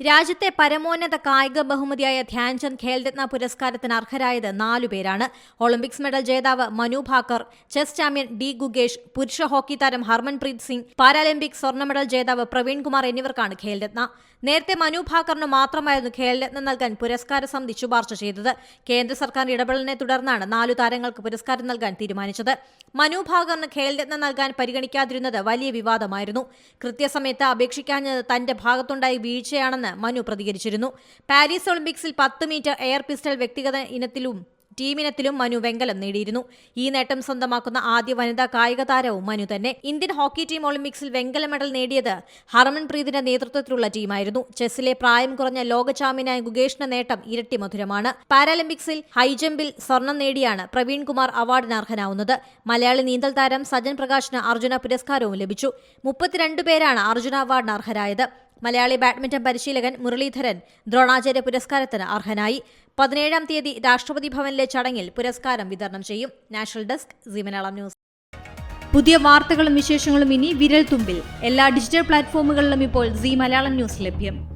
രാജ്യത്തെ പരമോന്നത കായിക ബഹുമതിയായ ധ്യാൻചന്ദ് ഖേൽരത്ന പുരസ്കാരത്തിന് അർഹരായത് നാലുപേരാണ് ഒളിമ്പിക്സ് മെഡൽ ജേതാവ് Manu Bhaker chess champion D Gukesh പുരുഷ ഹോക്കി താരം ഹർമൻപ്രീത് സിംഗ് പാരാലിമ്പിക് സ്വർണ മെഡൽ ജേതാവ് പ്രവീൺ കുമാർ എന്നിവർക്കാണ് ഖേൽരത്ന. നേരത്തെ മനു ഭാക്കറിന് മാത്രമായിരുന്നു ഖേൽരത്ന നൽകാൻ പുരസ്കാര സമിതി ശുപാർശ ചെയ്തത്. കേന്ദ്ര സർക്കാർ ഇടപെടലിനെ തുടർന്നാണ് നാലു താരങ്ങൾക്ക് പുരസ്കാരം നൽകാൻ തീരുമാനിച്ചത്. മനു ഭാക്കറിന് ഖേൽരത്ന നൽകാൻ പരിഗണിക്കാതിരുന്നത് വലിയ വിവാദമായിരുന്നു. കൃത്യസമയത്ത് അപേക്ഷിക്കാഞ്ഞത് തന്റെ ഭാഗത്തുണ്ടായ വീഴ്ചയാണെന്ന് മനു പ്രതികരിച്ചിരുന്നു. പാരീസ് ഒളിമ്പിക്സിൽ പത്ത് മീറ്റർ എയർ പിസ്റ്റൽ വ്യക്തിഗത ഇനത്തിലും ടീമിനത്തിലും മനു വെങ്കലം നേടിയിരുന്നു. ഈ നേട്ടം സ്വന്തമാക്കുന്ന ആദ്യ വനിതാ കായിക താരവും മനു തന്നെ. ഇന്ത്യൻ ഹോക്കി ടീം ഒളിമ്പിക്സിൽ വെങ്കല മെഡൽ നേടിയത് ഹർമൻപ്രീതിന്റെ നേതൃത്വത്തിലുള്ള ടീമായിരുന്നു. ചെസ്സിലെ പ്രായം കുറഞ്ഞ ലോക ചാമ്പ്യനായ ഗുഗേഷിന്റെ നേട്ടം ഇരട്ടി മധുരമാണ്. പാരാലിമ്പിക്സിൽ ഹൈജമ്പിൽ സ്വർണം നേടിയാണ് പ്രവീൺ കുമാർ അവാർഡിന് അർഹനാവുന്നത്. മലയാളി നീന്തൽ താരം സജൻ പ്രകാശിന് അർജുന പുരസ്കാരവും ലഭിച്ചു. മുപ്പത്തിരണ്ട് പേരാണ് അർജുന അവാർഡിന് അർഹരായത്. മലയാളി ബാഡ്മിന്റൺ പരിശീലകൻ മുരളീധരൻ ദ്രോണാചാര്യ പുരസ്കാരത്തിന് അർഹനായി. പതിനേഴാം തീയതി രാഷ്ട്രപതി ഭവനിലെ ചടങ്ങിൽ പുരസ്കാരം വിതരണം ചെയ്യും. National desk Zee Malayalam news. പുതിയ വാർത്തകളും വിശേഷങ്ങളും ഇനി വിരൽ തുമ്പിൽ എല്ലാ ഡിജിറ്റൽ പ്ലാറ്റ്ഫോമുകളിലും ഇപ്പോൾ സി മലയാളം ന്യൂസ് ലഭ്യം.